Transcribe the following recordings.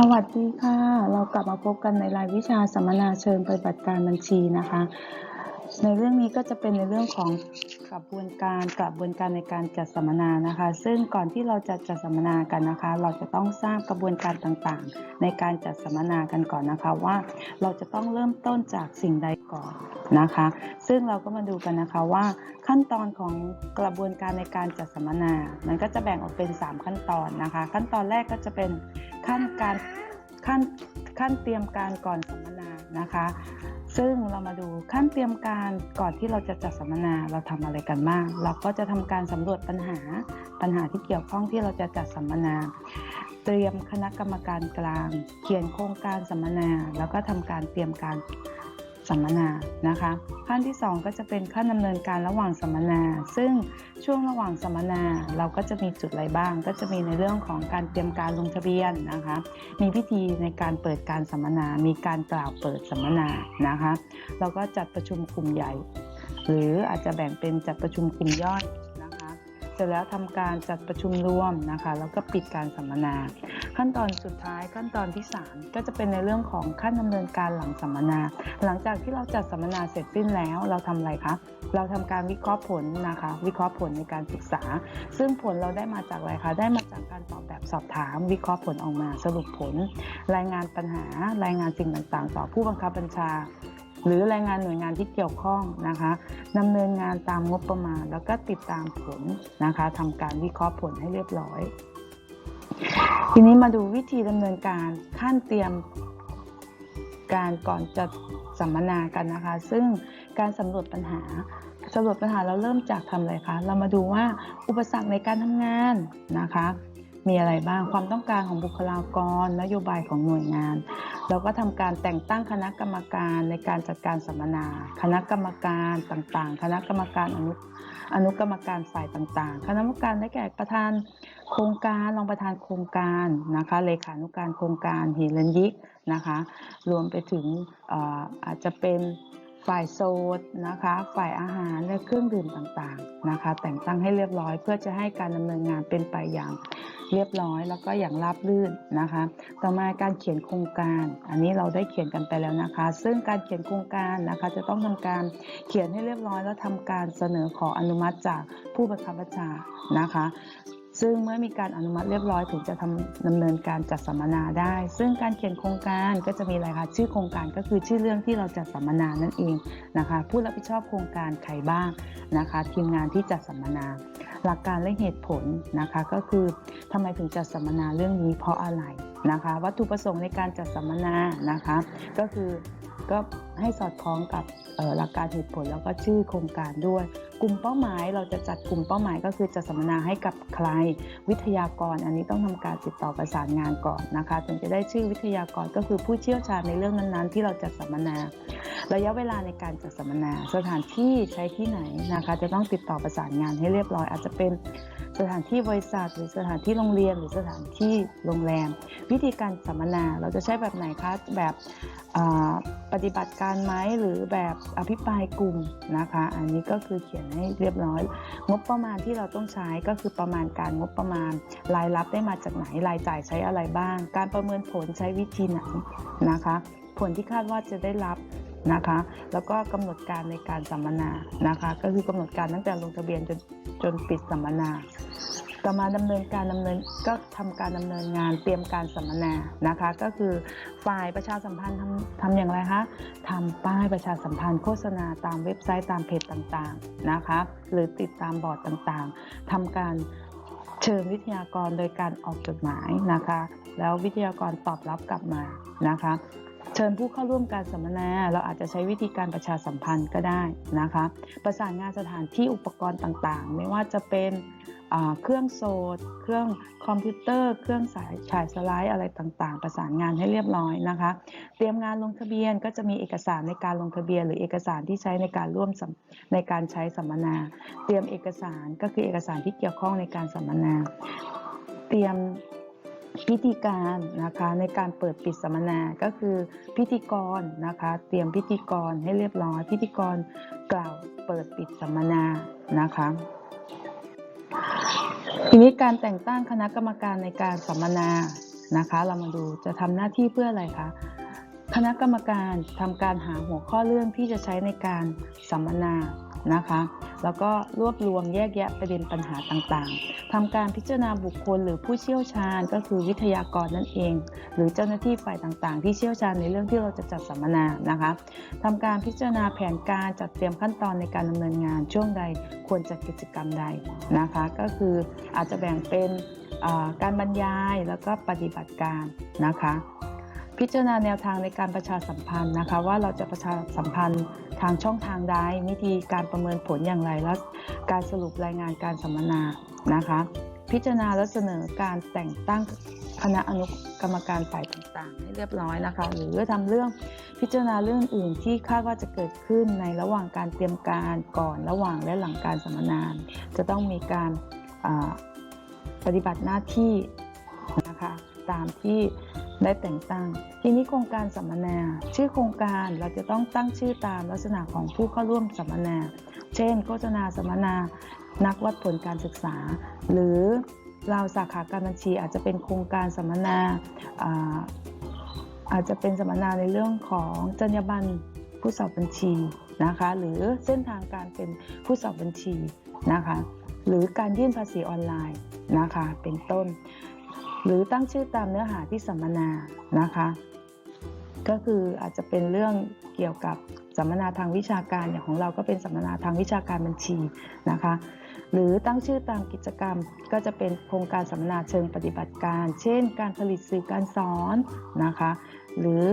สวัสดีค่ะ เรากลับมาพบกันในรายวิชาสัมมนาเชิงปฏิบัติการบัญชีนะคะ ในเรื่องนี้ก็จะเป็นในเรื่องของกระบวนการกระบวนการในการจัดสัมมนานะคะ ซึ่งก่อนที่เราจะจัดสัมมนากันนะคะ เราจะต้องทราบกระบวนการต่างๆ ในการจัดสัมมนากันก่อนนะคะว่า เราจะต้องเริ่มต้นจากสิ่งใด ก่อนนะคะ ซึ่งเราก็มาดูกันนะคะว่าขั้นตอนของกระบวนการในการจัดสัมมนา มันก็จะแบ่งออกเป็น 3 ขั้นตอนนะคะ ขั้นตอนแรกก็จะเป็นขั้นการขั้นขั้นเตรียมการก่อนสัมมนานะคะ ซึ่งเรามาดูขั้นเตรียมการก่อนที่เราจะจัดสัมมนาเราทำอะไรกันบ้าง เราก็จะทำการสำรวจปัญหาปัญหาที่เกี่ยวข้องที่เราจะจัดสัมมนา เตรียมคณะกรรมการกลาง เขียนโครงการสัมมนา แล้วก็ทำการเตรียมการ สัมมนานะคะ ขั้นที่ 2 ก็จะเป็นขั้นดำเนินการระหว่างสัมมนา ซึ่งช่วงระหว่างสัมมนาเราก็จะมีจุดอะไรบ้าง ก็จะมีในเรื่องของการเตรียมการลงทะเบียนนะคะ มีพิธีในการเปิดการสัมมนา มีการกล่าวเปิดสัมมนานะคะเราก็จัดประชุมกลุ่มใหญ่ หรืออาจจะแบ่งเป็นจัดประชุมกลุ่มย่อย สร็จแล้วทำการจัดประชุมรวมนะคะ แล้วก็ปิดการสัมมนา ขั้นตอนสุดท้ายขั้นตอนที่ 3 ก็จะเป็นในเรื่องของขั้นดำเนินการหลังสัมมนา หลังจากที่เราจัดสัมมนาเสร็จสิ้นแล้ว เราทำอะไรคะเราทำการวิเคราะห์ผลนะคะ วิเคราะห์ผลในการศึกษา ซึ่งผลเราได้มาจากอะไรคะได้มาจากการตอบแบบสอบถาม วิเคราะห์ผลออกมาสรุปผล รายงานปัญหา รายงานสิ่งต่างๆ ต่อผู้บังคับบัญชา หรือรายงานหน่วยงานที่เกี่ยวข้องนะคะดำเนินงานตามงบประมาณ แล้วก็ติดตามผลนะคะทำการวิเคราะห์ผลให้เรียบร้อย ทีนี้มาดูวิธีดำเนินการขั้นเตรียมการก่อนจะสัมมนากันนะคะ ซึ่งการสำรวจปัญหาสำรวจปัญหาเราเริ่มจากทำอะไรคะ เรามาดูว่าอุปสรรคในการทำงานนะคะ มีอะไรบ้างความต้องการของบุคลากร นโยบายของหน่วยงาน เราก็ทำการแต่งตั้งคณะกรรมการในการจัดการสัมมนา คณะกรรมการต่างๆ คณะกรรมการอนุอนุกรรมการฝ่ายต่างๆ คณะกรรมการได้แก่ประธานโครงการรองประธานโครงการนะคะเลขานุการโครงการหิรัญยิกนะคะ รวมไปถึงอออาจจะเป็น ฝ่ายโซดนะคะ ฝ่ายอาหารและเครื่องดื่มต่างๆนะคะ แต่งตั้งให้เรียบร้อยเพื่อจะให้การดำเนินงานเป็นไปอย่างเรียบร้อยแล้วก็อย่างราบรื่นนะคะ ต่อมาการเขียนโครงการ อันนี้เราได้เขียนกันไปแล้วนะคะ ซึ่งการเขียนโครงการนะคะจะต้องทำการเขียนให้เรียบร้อย แล้วทำการเสนอขออนุมัติจากผู้บังคับบัญชานะคะ ซึ่งเมื่อมีการอนุมัติเรียบร้อยถึงจะทำดำเนินการจัดสัมมนาได้ ซึ่งการเขียนโครงการก็จะมีอะไรคะชื่อโครงการก็คือชื่อเรื่องที่เราจัดสัมมนานั่นเองนะคะผู้รับผิดชอบโครงการใครบ้างนะคะทีมงานที่จัดสัมมนา หลักการและเหตุผลนะคะก็คือทำไมถึงจัดสัมมนาเรื่องนี้เพราะอะไรนะคะ วัตถุประสงค์ในการจัดสัมมนานะคะ ก็คือ ก็ให้สอดคล้องกับหลักการเหตุผลแล้วก็ชื่อโครงการด้วย กลุ่มเป้าหมายเราจะจัดกลุ่มเป้าหมายก็คือจะสัมมนาให้กับใคร วิทยากรอันนี้ต้องทำการติดต่อประสานงานก่อนนะคะถึงจะได้ชื่อวิทยากรก็คือผู้เชี่ยวชาญในเรื่องนั้นๆ ที่เราจัดสัมมนา ระยะเวลาในการจัดสัมมนา สถานที่ใช้ที่ไหนนะคะ จะต้องติดต่อประสานงานให้เรียบร้อย อาจจะเป็นสถานที่บริษัทหรือสถานที่โรงเรียนหรือสถานที่โรงแรม วิธีการสัมมนาเราจะใช้แบบไหนคะแบบปฏิบัติการไหมหรือแบบอภิปรายกลุ่มนะคะ อันนี้ก็คือเขียนให้เรียบร้อย งบประมาณที่เราต้องใช้ก็คือประมาณการงบประมาณ รายรับได้มาจากไหนรายจ่ายใช้อะไรบ้าง การประเมินผลใช้วิธีไหนนะคะ ผลที่คาดว่าจะได้รับนะคะ แล้วก็กำหนดการในการสัมมนานะคะ ก็คือกำหนดการตั้งแต่ลงทะเบียนจนจนปิดสัมมนา ต่อมาดำเนินการดำเนินก็ทำการดำเนินงานเตรียมการสัมมนานะคะ ก็คือฝ่ายประชาสัมพันธ์ทำทำอย่างไรคะทำป้ายประชาสัมพันธ์โฆษณาตามเว็บไซต์ตามเพจต่างๆนะคะ หรือติดตามบอร์ดต่างๆทำการเชิญวิทยากรโดยการออกจดหมายนะคะ แล้ววิทยากรตอบรับกลับมานะคะเชิญผู้เข้าร่วมการสัมมนา เราอาจจะใช้วิธีการประชาสัมพันธ์ก็ได้นะคะ ประสานงานสถานที่อุปกรณ์ต่างๆ ไม่ว่าจะเป็น เครื่องโซดเครื่องคอมพิวเตอร์ เครื่องสายฉายสไลด์อะไรต่างๆ ประสานงานให้เรียบร้อยนะคะ เตรียมงานลงทะเบียนก็จะมีเอกสารในการลงทะเบียน หรือเอกสารที่ใช้ในการร่วมสัมในการใช้สัมมนา เตรียมเอกสารก็คือเอกสารที่เกี่ยวข้องในการสัมมนา เตรียมพิธีการนะคะในการเปิดปิดสัมมนาก็คือพิธีกรนะคะเตรียมพิธีกรให้เรียบร้อย พิธีกรกล่าวเปิดปิดสัมมนานะคะ ทีนี้การแต่งตั้งคณะกรรมการในการสัมมนานะคะ เรามาดูจะทำหน้าที่เพื่ออะไรคะคณะกรรมการทำการหาหัวข้อเรื่องที่จะใช้ในการสัมมนา นะคะ แล้วก็รวบรวมแยกแยะประเด็นปัญหาต่างๆทำการพิจารณาบุคคลหรือผู้เชี่ยวชาญก็คือวิทยากรนั่นเอง หรือเจ้าหน้าที่ฝ่ายต่างๆ ที่เชี่ยวชาญในเรื่องที่เราจะจัดสัมมนานะคะทำการพิจารณาแผนการจัดเตรียมขั้นตอนในการดำเนินงานช่วงใดควรจัดกิจกรรมใดนะคะ ก็คืออาจจะแบ่งเป็นการบรรยายแล้วก็ปฏิบัติการนะคะ พิจารณาแนวทางในการประชาสัมพันธ์นะคะ ว่าเราจะประชาสัมพันธ์ทางช่องทางใดวิธีการประเมินผลอย่างไรและการสรุปรายงานการสัมมนานะคะ พิจารณาและเสนอการแต่งตั้งคณะอนุกรรมการฝ่ายต่างๆ ให้เรียบร้อยนะคะ หรือทำเรื่องพิจารณาเรื่องอื่นที่คาดว่าจะเกิดขึ้นในระหว่างการเตรียมการก่อนระหว่างและหลังการสัมมนา จะต้องมีการปฏิบัติหน้าที่นะคะตามที่ ได้แต่งตั้ง ทีนี้โครงการสัมมนา ชื่อโครงการเราจะต้องตั้งชื่อตามลักษณะของผู้เข้าร่วมสัมมนา เช่น โฆษณาสัมมนา นักวัดผลการศึกษา หรือเราสาขาการบัญชีอาจจะเป็นโครงการสัมมนาอาอาจจะเป็นสัมมนาในเรื่องของจรรยาบรรณผู้สอบบัญชีนะคะ หรือเส้นทางการเป็นผู้สอบบัญชีนะคะ หรือการยื่นภาษีออนไลน์นะคะ เป็นต้น หรือตั้งชื่อตามเนื้อหาที่สัมมนานะคะ ก็คืออาจจะเป็นเรื่องเกี่ยวกับสัมมนาทางวิชาการอย่างของเราก็เป็นสัมมนาทางวิชาการบัญชีนะคะ หรือตั้งชื่อตามกิจกรรมก็จะเป็นโครงการสัมมนาเชิงปฏิบัติการ เช่น การผลิตสื่อการสอนนะคะ หรือ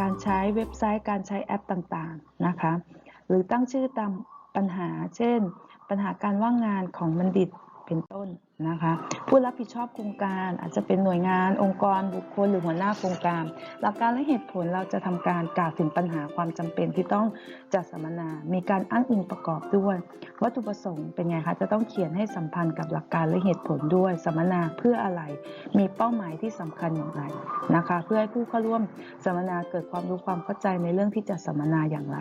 การใช้เว็บไซต์การใช้แอปต่างๆนะคะ หรือตั้งชื่อตามปัญหา เช่น ปัญหาการว่างงานของบัณฑิตเป็นต้น นะคะผู้รับผิดชอบโครงการอาจจะเป็นหน่วยงาน องค์กรบุคคลหรือหัวหน้าโครงการ หลักการและเหตุผลเราจะทำการกล่าวถึงปัญหาความจำเป็นที่ต้องจัดสัมมนา มีการอ้างอิงประกอบด้วย วัตถุประสงค์เป็นไงคะจะต้องเขียนให้สัมพันธ์กับหลักการและเหตุผลด้วยสัมมนาเพื่ออะไร มีเป้าหมายที่สำคัญอย่างไรนะคะ เพื่อให้ผู้เข้าร่วมสัมมนาเกิดความรู้ความเข้าใจในเรื่องที่จะสัมมนาอย่างไร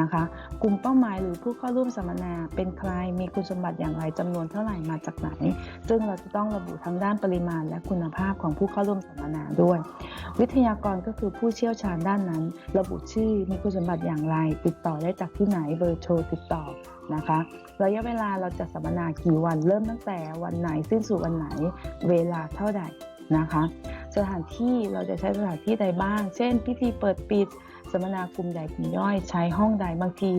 นะคะ กลุ่มเป้าหมายหรือผู้เข้าร่วมสัมมนาเป็นใครมีคุณสมบัติอย่างไรจำนวนเท่าไหร่มาจากไหนซึ่งเราจะต้องระบุทั้งด้านปริมาณและคุณภาพของผู้เข้าร่วมสัมมนาด้วย วิทยากรก็คือผู้เชี่ยวชาญด้านนั้น ระบุชื่อมีคุณสมบัติอย่างไร ติดต่อได้จากที่ไหนเบอร์โทรติดต่อนะคะระยะเวลาเราจะสัมมนากี่วันเริ่มตั้งแต่วันไหนสิ้นสุดวันไหน เวลาเท่าใดนะคะ สถานที่เราจะใช้สถานที่ใดบ้าง เช่น พิธีเปิดปิดสัมมนากลุ่มใหญ่กลุ่มย่อยใช้ห้องใดบางที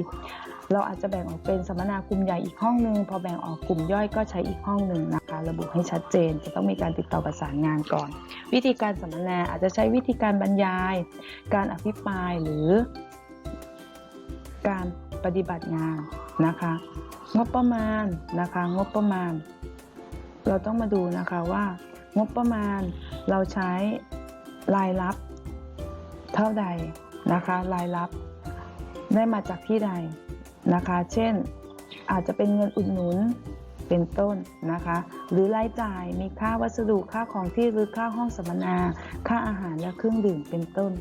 เราอาจจะแบ่งออกเป็นสัมมนากลุ่มใหญ่อีกห้องหนึ่งพอแบ่งออกกลุ่มย่อยก็ใช้อีกห้องหนึ่งนะคะ ระบุให้ชัดเจน จะต้องมีการติดต่อประสานงานก่อน วิธีการสัมมนาอาจจะใช้วิธีการบรรยาย การอภิปรายหรือ การปฏิบัติงานนะคะ งบประมาณนะคะ งบประมาณ เราต้องมาดูนะคะว่างบประมาณเราใช้รายรับเท่าใดนะคะ รายรับได้มาจากที่ใด นะคะ เช่น อาจจะเป็นเงินอุดหนุนเป็นต้นนะคะ หรือรายจ่ายมีค่าวัสดุค่าของที่หรือค่าห้องสัมมนา ค่าอาหารและเครื่องดื่มเป็นต้น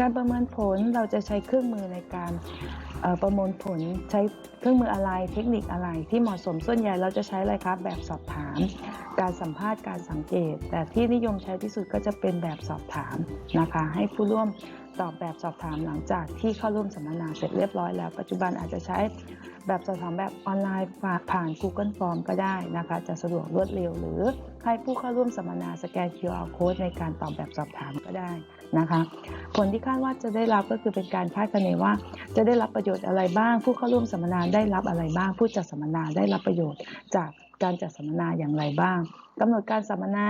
การประเมินผลเราจะใช้เครื่องมือในการประมวลผลใช้เครื่องมืออะไรเทคนิคอะไรที่เหมาะสมส่วนใหญ่เราจะใช้อะไรครับแบบสอบถาม การสัมภาษณ์การสังเกต แต่ที่นิยมใช้ที่สุดก็จะเป็นแบบสอบถามนะคะ ให้ผู้ร่วมตอบแบบสอบถามหลังจากที่เข้าร่วมสัมมนาเสร็จเรียบร้อยแล้ว ปัจจุบันอาจจะใช้ แบบสอบถามแบบออนไลน์ผ่าน Google Form ก็ได้นะคะ จะสะดวกรวดเร็วหรือให้ผู้เข้าร่วมสัมมนาสแกน QR Code ในการตอบแบบสอบถามก็ได้นะคะ ผลที่คาดว่าจะได้รับก็คือเป็นการคาดคะเนว่า จะได้รับประโยชน์อะไรบ้าง ผู้เข้าร่วมสัมมนาได้รับอะไรบ้าง ผู้จัดสัมมนาได้รับประโยชน์ จากการจัดสัมมนาอย่างไรบ้างกำหนดการสัมมนา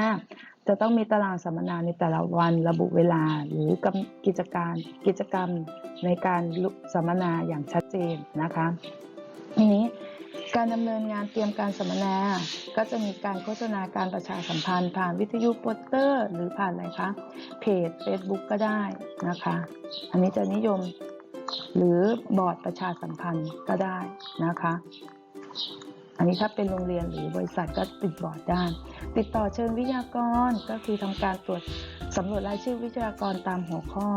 จะต้องมีตารางสัมมนาในแต่ละวันระบุเวลาหรือกกิจการกิจกรรมในการสัมมนาอย่างชัดเจนนะคะ ทีนี้การดำเนินงานเตรียมการสัมมนา ก็จะมีการโฆษณาการประชาสัมพันธ์ ผ่านวิทยุโปสเตอร์ หรือผ่านอะไรคะเพจ Facebook ก็ได้นะคะ อันนี้จะนิยมหรือบอร์ดประชาสัมพันธ์ก็ได้นะคะ อันนี้ถ้าเป็นโรงเรียนหรือบริษัทก็ติดบอร์ดได้ ติดต่อเชิญวิทยากรก็คือทำการตรวจสำรวจรายชื่อวิทยากรตามหัวข้อ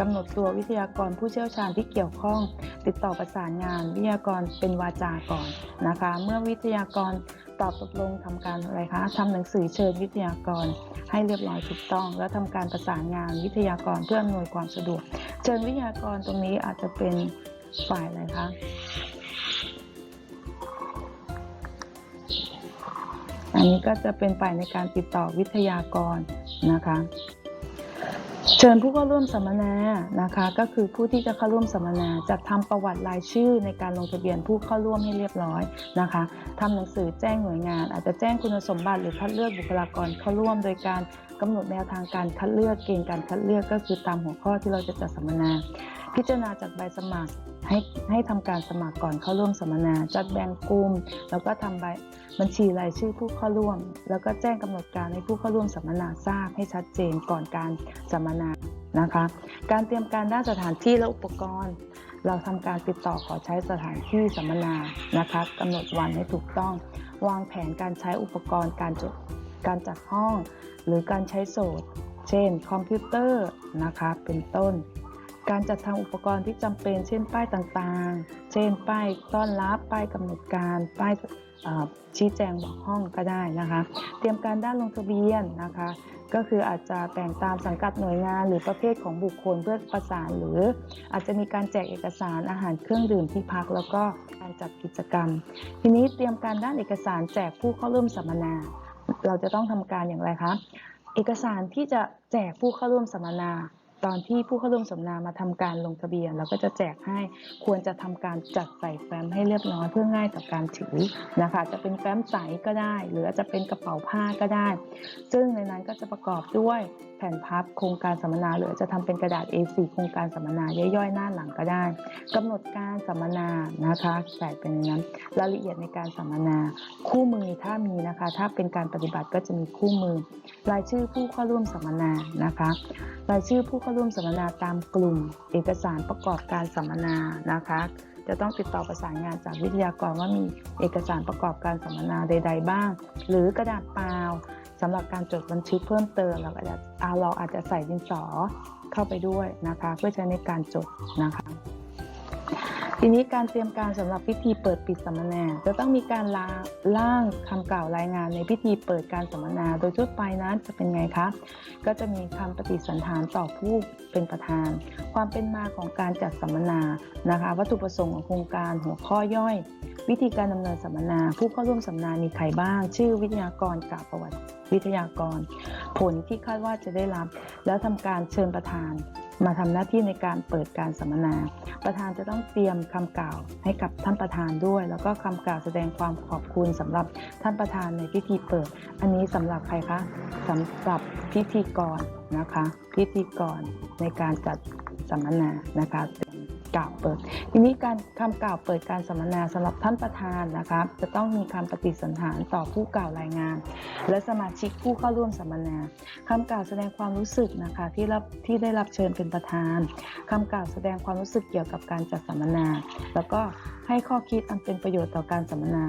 กำหนดตัววิทยากรผู้เชี่ยวชาญที่เกี่ยวข้อง ติดต่อประสานงานวิทยากรเป็นวาจาก่อนนะคะ เมื่อวิทยากรตอบตกลงทำการอะไรคะทำหนังสือเชิญวิทยากร ให้เรียบร้อยถูกต้อง แล้วทำการประสานงานวิทยากรเพื่ออำนวยความสะดวก เชิญวิทยากรตรงนี้อาจจะเป็นฝ่ายอะไรคะ อันนี้ก็จะเป็นฝ่ายในการติดต่อวิทยากรนะคะ เชิญผู้เข้าร่วมสัมมนานะคะ ก็คือผู้ที่จะเข้าร่วมสัมมนาจัดทำประวัติรายชื่อในการลงทะเบียนผู้เข้าร่วมให้เรียบร้อยนะคะทำหนังสือแจ้งหน่วยงาน อาจจะแจ้งคุณสมบัติหรือคัดเลือกบุคลากรเข้าร่วม โดยการกำหนดแนวทางการคัดเลือกเกณฑ์การคัดเลือกก็คือตามหัวข้อที่เราจะจัดสัมมนา พิจารณาจากใบสมัครให้ให้ทำการสมัครก่อนเข้าร่วมสัมมนา จัดแบ่งกลุ่มแล้วก็ทำใบบัญชีรายชื่อผู้เข้าร่วม แล้วก็แจ้งกำหนดการให้ผู้เข้าร่วมสัมมนาทราบให้ชัดเจนก่อนการสัมมนานะคะ การเตรียมการด้านสถานที่และอุปกรณ์ เราทำการติดต่อขอใช้สถานที่สัมมนานะคะกำหนดวันให้ถูกต้อง วางแผนการใช้อุปกรณ์การจดการจัดห้อง หรือการใช้โสดเช่น คอมพิวเตอร์นะคะเป็นต้น การจัดทำอุปกรณ์ที่จำเป็น เช่น ป้ายต่างๆ เช่น ป้ายต้อนรับ ป้ายกำหนดการ ป้ายชี้แจงบอกห้องก็ได้นะคะ เตรียมการด้านลงทะเบียนนะคะ ก็คืออาจจะแบ่งตามสังกัดหน่วยงาน หรือประเภทของบุคคลเพื่อประสาน หรืออาจจะมีการแจกเอกสารอาหารเครื่องดื่มที่พัก แล้วก็การจัดกิจกรรม ทีนี้เตรียมการด้านเอกสารแจกผู้เข้าร่วมสัมมนา เราจะต้องทำการอย่างไรคะ เอกสารที่จะแจกผู้เข้าร่วมสัมมนา ตอนที่ผู้เข้าร่วมสัมมนามาทำการลงทะเบียนเราก็จะแจกให้ควรจะทำการจัดใส่แฟ้มให้เรียบร้อยเพื่อง่ายต่อการถือนะคะ จะเป็นแฟ้มใสก็ได้ หรืออาจจะเป็นกระเป๋าผ้าก็ได้ ซึ่งในนั้นก็จะประกอบด้วย ผ่นพับโครงการสัมมนาหรือจะทำเป็นกระดาษ A4 โครงการสัมมนาย่อยๆ หน้าหลังก็ได้กำหนดการสัมมนานะคะใส่เป็นนั้นรายละเอียดในการสัมมนา คู่มือถ้ามีนะคะ ถ้าเป็นการปฏิบัติก็จะมีคู่มือ รายชื่อผู้เข้าร่วมสัมมนานะคะรายชื่อผู้เข้าร่วมสัมมนาตามกลุ่ม เอกสารประกอบการสัมมนานะคะจะต้องติดต่อประสานงานจากวิทยากรว่ามีเอกสารประกอบการสัมมนาใด ๆ บ้าง หรือกระดาษเปล่า สำหรับการจดบันทึกเพิ่มเติมเราอาจจะเราอาจจะใส่ดินสอเข้าไปด้วยนะคะ เพื่อใช้ในการจดนะคะ ทีนี้การเตรียมการสำหรับพิธีเปิดปิดสัมมนา จะต้องมีการลาร่างคำกล่าวรายงานในพิธีเปิดการสัมมนา โดยทั่วไปนั้นจะเป็นไงคะก็จะมีคำปฏิสันถานต่อผู้เป็นประธาน ความเป็นมาของการจัดสัมมนานะคะ วัตถุประสงค์ของโครงการหัวข้อย่อย วิธีการดำเนินสัมมนา ผู้เข้าร่วมสัมมนามีใครบ้าง ชื่อวิทยากรกล่าวประวัติวิทยากร ผลที่คาดว่าจะได้รับ แล้วทำการเชิญประธาน มาทำหน้าที่ในการเปิดการสัมมนา ประธานจะต้องเตรียมคำกล่าวให้กับท่านประธานด้วย แล้วก็คำกล่าวแสดงความขอบคุณสำหรับท่านประธานในพิธีเปิด อันนี้สำหรับใครคะสำหรับพิธีกรนะคะ พิธีกรในการจัดสัมมนานะคะ กล่าวเปิด ทีนี้การคำกล่าวเปิดการสัมมนาสำหรับท่านประธานนะคะจะต้องมีคำปฏิสันถานต่อผู้กล่าวรายงาน และสมาชิกผู้เข้าร่วมสัมมนาคำกล่าวแสดงความรู้สึกนะคะที่รับที่ได้รับเชิญเป็นประธานคำกล่าวแสดงความรู้สึกเกี่ยวกับการจัดสัมมนา แล้วก็ให้ข้อคิดอันเป็นประโยชน์ต่อการสัมมนา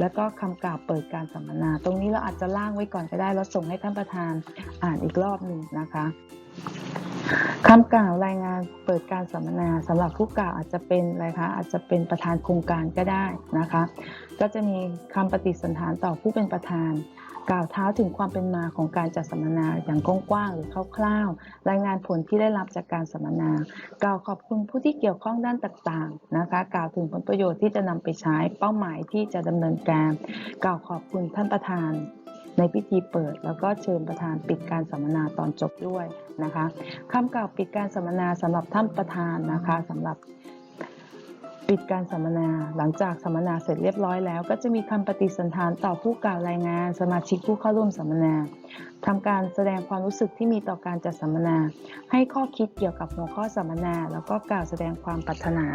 แล้วก็คำกล่าวเปิดการสัมมนา ตรงนี้เราอาจจะล่างไว้ก่อนก็ได้ แล้วส่งให้ท่านประธานอ่านอีกรอบหนึ่งนะคะ คำกล่าวรายงานเปิดการสัมมนาสำหรับผู้กล่าวอาจจะเป็นอะไรคะอาจจะเป็นประธานโครงการก็ได้นะคะ ก็จะมีคำปฏิสันถานต่อผู้เป็นประธาน กล่าวเท้าถึงความเป็นมาของการจัดสัมมนาอย่างกว้างๆหรือคร่าวๆ รายงานผลที่ได้รับจากการสัมมนา กล่าวขอบคุณผู้ที่เกี่ยวข้องด้านต่างๆนะคะ กล่าวถึงผลประโยชน์ที่จะนำไปใช้เป้าหมายที่จะดำเนินการ กล่าวขอบคุณท่านประธาน ในพิธีเปิด แล้วก็เชิญประธานปิดการสัมมนาตอนจบด้วยนะคะคำกล่าวปิดการสัมมนาสำหรับท่านประธานนะคะสำหรับปิดการสัมมนา หลังจากสัมมนาเสร็จเรียบร้อยแล้ว ก็จะมีคำปฏิสันถานต่อผู้กล่าวรายงาน สมาชิกผู้เข้าร่วมสัมมนาทำการแสดงความรู้สึกที่มีต่อการจัดสัมมนา ให้ข้อคิดเกี่ยวกับหัวข้อสัมมนา แล้วก็กล่าวแสดงความปรารถนา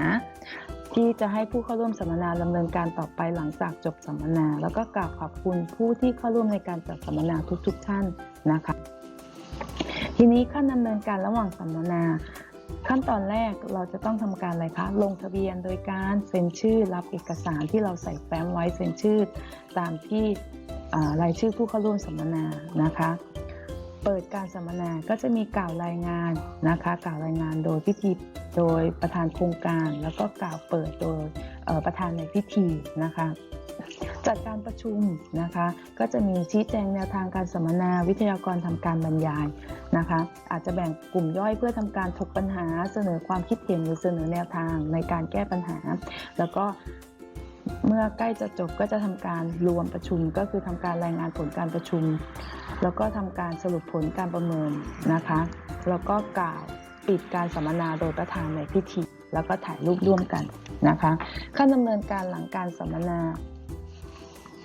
ที่จะให้ผู้เข้าร่วมสัมมนาดำเนินการต่อไปหลังจากจบสัมมนา แล้วก็กล่าวขอบคุณผู้ที่เข้าร่วมในการจัดสัมมนาทุกๆท่านนะคะ ทีนี้ขั้นดำเนินการระหว่างสัมมนา ขั้นตอนแรกเราจะต้องทำการอะไรคะลงทะเบียนโดยการเซ็นชื่อรับเอกสารที่เราใส่แฟ้มไว้เซ็นชื่อ ตามที่รายชื่อผู้เข้าร่วมสัมมนานะคะ เปิดการสัมมนาก็จะมีกล่าวรายงานนะคะ กล่าวรายงานโดยพิธีโดยประธานโครงการ แล้วก็กล่าวเปิดโดยประธานในพิธีนะคะจัดการประชุมนะคะ ก็จะมีชี้แจงแนวทางการสัมมนาวิทยากรทำการบรรยายนะคะ อาจจะแบ่งกลุ่มย่อยเพื่อทำการถกปัญหา เสนอความคิดเห็นหรือเสนอแนวทางในการแก้ปัญหา แล้วก็ เมื่อใกล้จะจบก็จะทำการรวมประชุม ก็คือทำการรายงานผลการประชุม แล้วก็ทำการสรุปผลการประเมินนะคะ แล้วก็กล่าวปิดการสัมมนาโดยประธานในพิธี แล้วก็ถ่ายรูปร่วมกันนะคะขั้นดำเนินการหลังการสัมมนา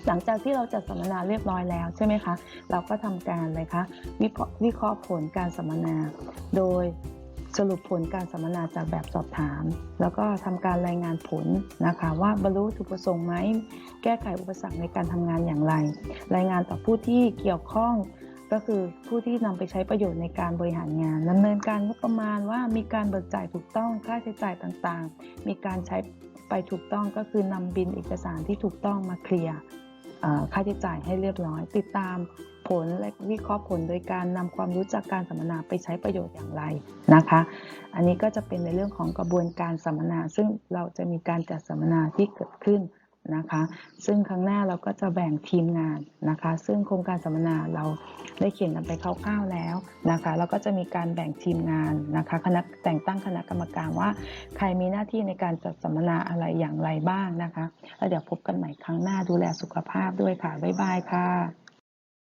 หลังจากที่เราจัดสัมมนาเรียบร้อยแล้วใช่ไหมคะ เราก็ทำการเลยคะวิเคะวิเคราะห์ผลการสัมมนา โดย สรุปผลการสัมมนาจากแบบสอบถาม แล้วก็ทำการรายงานผลนะคะว่าบรรลุจุดประสงค์ไหม แก้ไขอุปสรรคในการทำงานอย่างไร รายงานต่อผู้ที่เกี่ยวข้องก็คือผู้ที่นำไปใช้ประโยชน์ในการบริหารงานดำเนินการงบประมาณว่ามีการเบิกจ่ายถูกต้องค่าใช้จ่ายต่างๆ มีการใช้ไปถูกต้องก็คือนำบินเอกสารที่ถูกต้องมาเคลียร์ ค่าใช้จ่ายให้เรียบร้อย ติดตามผลและวิเคราะห์ผลโดยการนำความรู้จากการสัมมนาไปใช้ประโยชน์อย่างไรนะคะ อันนี้ก็จะเป็นในเรื่องของกระบวนการสัมมนา ซึ่งเราจะมีการจัดสัมมนาที่เกิดขึ้น นะคะ ซึ่งครั้งหน้าเราก็จะแบ่งทีมงานนะคะ ซึ่งโครงการสัมมนาเราได้เขียนกันไปคร่าวๆแล้วนะคะแล้วก็จะมีการแบ่งทีมงานนะคะคณะแต่งตั้งคณะกรรมการว่า ใครมีหน้าที่ในการจัดสัมมนาอะไรอย่างไรบ้างนะคะ แล้วเดี๋ยวพบกันใหม่ครั้งหน้าดูแลสุขภาพด้วยค่ะบ๊ายบายค่ะ